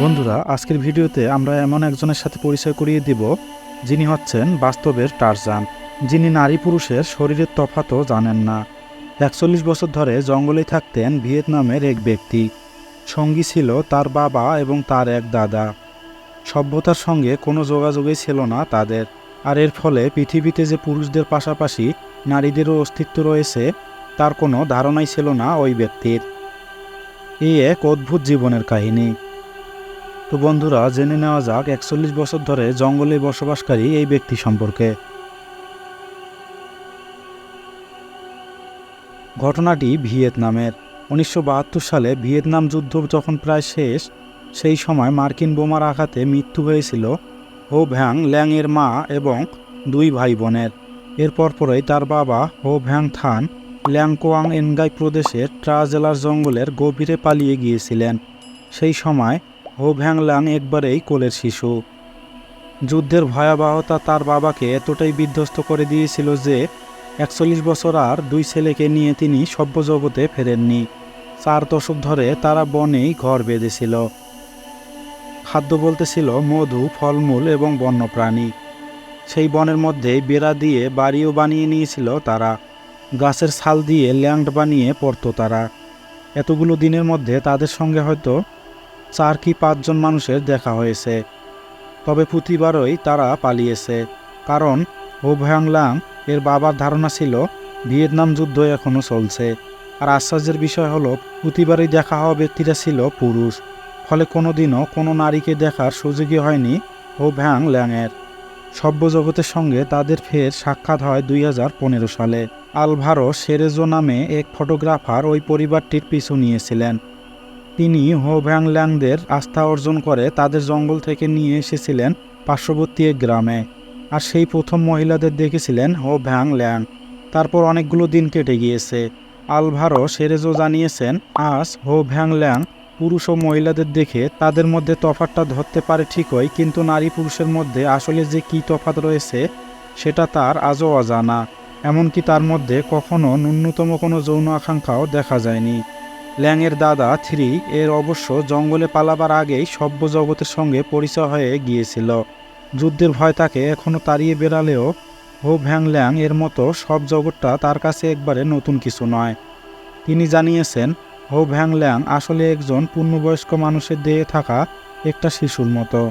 বন্ধুরা, আজকের ভিডিওতে আমরা এমন একজনের সাথে পরিচয় করিয়ে দিব, যিনি হচ্ছেন বাস্তবের টারজান, যিনি নারী পুরুষের শরীরের তফাতও জানেন না। একচল্লিশ বছর ধরে জঙ্গলেই থাকতেন ভিয়েতনামের এক ব্যক্তি। সঙ্গী ছিল তার বাবা এবং তার এক দাদা। সভ্যতার সঙ্গে কোনো যোগাযোগই ছিল না তাদের। আর এর ফলে পৃথিবীতে যে পুরুষদের পাশাপাশি নারীদেরও অস্তিত্ব রয়েছে, তার কোনো ধারণাই ছিল না ওই ব্যক্তির। এই এক অদ্ভুত জীবনের কাহিনী। তো বন্ধুরা, জেনে নেওয়া যাক, একচল্লিশ বছর ধরে জঙ্গলে বসবাসকারী এই ব্যক্তি সম্পর্কে। ঘটনাটি ভিয়েতনামের। উনিশশো বাহাত্তর সালে ভিয়েতনাম যুদ্ধ যখন প্রায় শেষ, সেই সময় মার্কিন বোমার আঘাতে মৃত্যু হয়েছিল হো ভ্যাং ল্যাংয়ের মা এবং দুই ভাই বোনের এরপর পরেই তার বাবা হো ভ্যাং থান ল্যাংকোয়াং এনগাই প্রদেশের ট্রা জেলার জঙ্গলের গভীরে পালিয়ে গিয়েছিলেন। সেই সময় হো ভ্যাংলাং একবারেই কোলের শিশু। যুদ্ধের ভয়াবহতা তার বাবাকে এতটাই বিধ্বস্ত করে দিয়েছিল যে, একচল্লিশ বছর আর দুই ছেলেকে নিয়ে তিনি সভ্য জগতে ফেরেননি। চার দশক ধরে তারা বনেই ঘর বেঁধেছিল। খাদ্য বলতে ছিল মধু, ফলমূল এবং বন্যপ্রাণী। সেই বনের মধ্যেই বেড়া দিয়ে বাড়িও বানিয়ে নিয়েছিল তারা। গাছের ছাল দিয়ে ল্যান্ড বানিয়ে পড়তো তারা। এতগুলো দিনের মধ্যে তাদের সঙ্গে হয়তো চার কি পাঁচজন মানুষের দেখা হয়েছে। তবে প্রতিবারই তারা পালিয়েছে, কারণ হোভয়াংলাং এর বাবার ধারণা ছিল, ভিয়েতনাম যুদ্ধ এখনও চলছে। আর আশ্চর্যের বিষয় হলো প্রতিবারই দেখা হওয়া ব্যক্তিরা ছিল পুরুষ। ফলে কোনোদিনও কোনো নারীকে দেখার সুযোগই হয়নি হোভ্যাং ল্যাংয়ের সভ্য জগতের সঙ্গে তাদের ফের সাক্ষাৎ হয় দুই হাজার পনেরো সালে। আলভারো সেরেজো নামে এক ফটোগ্রাফার ওই পরিবারটির পিছু নিয়েছিলেন। তিনি হো ভ্যাংল্যাংদের আস্থা অর্জন করে তাদের জঙ্গল থেকে নিয়ে এসেছিলেন পার্শ্ববর্তী এক গ্রামে। আর সেই প্রথম মহিলাদের দেখেছিলেন হো ভ্যাং ল্যাং তারপর অনেকগুলো দিন কেটে গিয়েছে। আলভারো সেরেজো জানিয়েছেন, আজ হো ভ্যাং ল্যাং পুরুষ ও মহিলাদের দেখে তাদের মধ্যে তফাতটা ধরতে পারে ঠিকই, কিন্তু নারী পুরুষের মধ্যে আসলে যে কী তফাত রয়েছে, সেটা তার আজও অজানা। এমনকি তার মধ্যে কখনো ন্যূনতম কোনো যৌন আকাঙ্ক্ষাও দেখা যায়নি। ল্যাংয়ের দাদা থ্রি এর অবশ্য জঙ্গলে পালাবার আগেই সভ্য জগতের সঙ্গে পরিচয় হয়ে গিয়েছিল। যুদ্ধের ভয় তাকে এখনও তাড়িয়ে বেড়ালেও হো ভ্যাং ল্যাং এর মতো সব জগৎটা তার কাছে একবারে নতুন কিছু নয়। তিনি জানিয়েছেন হো ভ্যাং ল্যাং আসলে একজন পূর্ণবয়স্ক মানুষের দেহে থাকা একটা শিশুর মতো।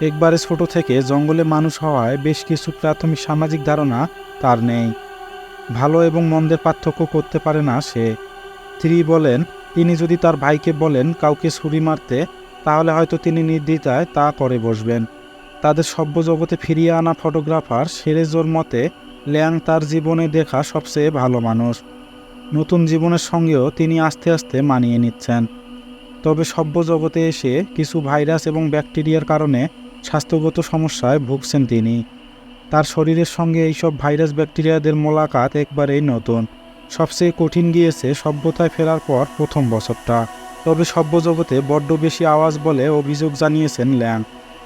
একবারে ছোট থেকে জঙ্গলে মানুষ হওয়ায় বেশ কিছু প্রাথমিক সামাজিক ধারণা তার নেই। ভালো এবং মন্দের পার্থক্য করতে পারে না সে। স্ত্রী বলেন, তিনি যদি তার ভাইকে বলেন কাউকে ছুরি মারতে, তাহলে হয়তো তিনি নির্দ্বিধায় তা করে বসবেন। তাদের সভ্য জগতে ফিরিয়ে আনা ফটোগ্রাফার সেরেজোর মতে, ল্যাং তার জীবনে দেখা সবচেয়ে ভালো মানুষ। নতুন জীবনের সঙ্গেও তিনি আস্তে আস্তে মানিয়ে নিচ্ছেন। তবে সভ্য জগতে এসে কিছু ভাইরাস এবং ব্যাকটেরিয়ার কারণে স্বাস্থ্যগত সমস্যায় ভুগছেন তিনি। তার শরীরের সঙ্গে এইসব ভাইরাস ব্যাকটেরিয়াদের মোলাকাত একবারেই নতুন। সবচেয়ে কঠিন গিয়েছে সভ্যতায় ফেরার পর প্রথম বছরটা। তবে সভ্য জগতে বড্ড বেশি আওয়াজ বলে অভিযোগ জানিয়েছেন ল্যাং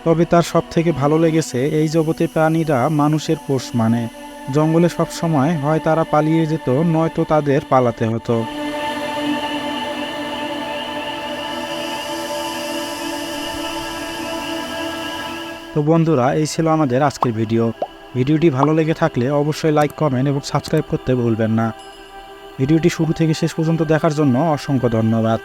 তবে তার সব থেকে ভালো লেগেছে এই জগতে প্রাণীরা মানুষের পোষ মানে। জঙ্গলে সব সময় হয় তারা পালিয়ে যেত, নয়তো তাদের পালাতে হতো। তো বন্ধুরা, এই ছিল আমাদের আজকের ভিডিও। ভিডিওটি ভালো লেগে থাকলে অবশ্যই লাইক, কমেন্ট এবং সাবস্ক্রাইব করতে ভুলবেন না। ভিডিওটি শুরু থেকে শেষ পর্যন্ত দেখার জন্য অসংখ্য ধন্যবাদ।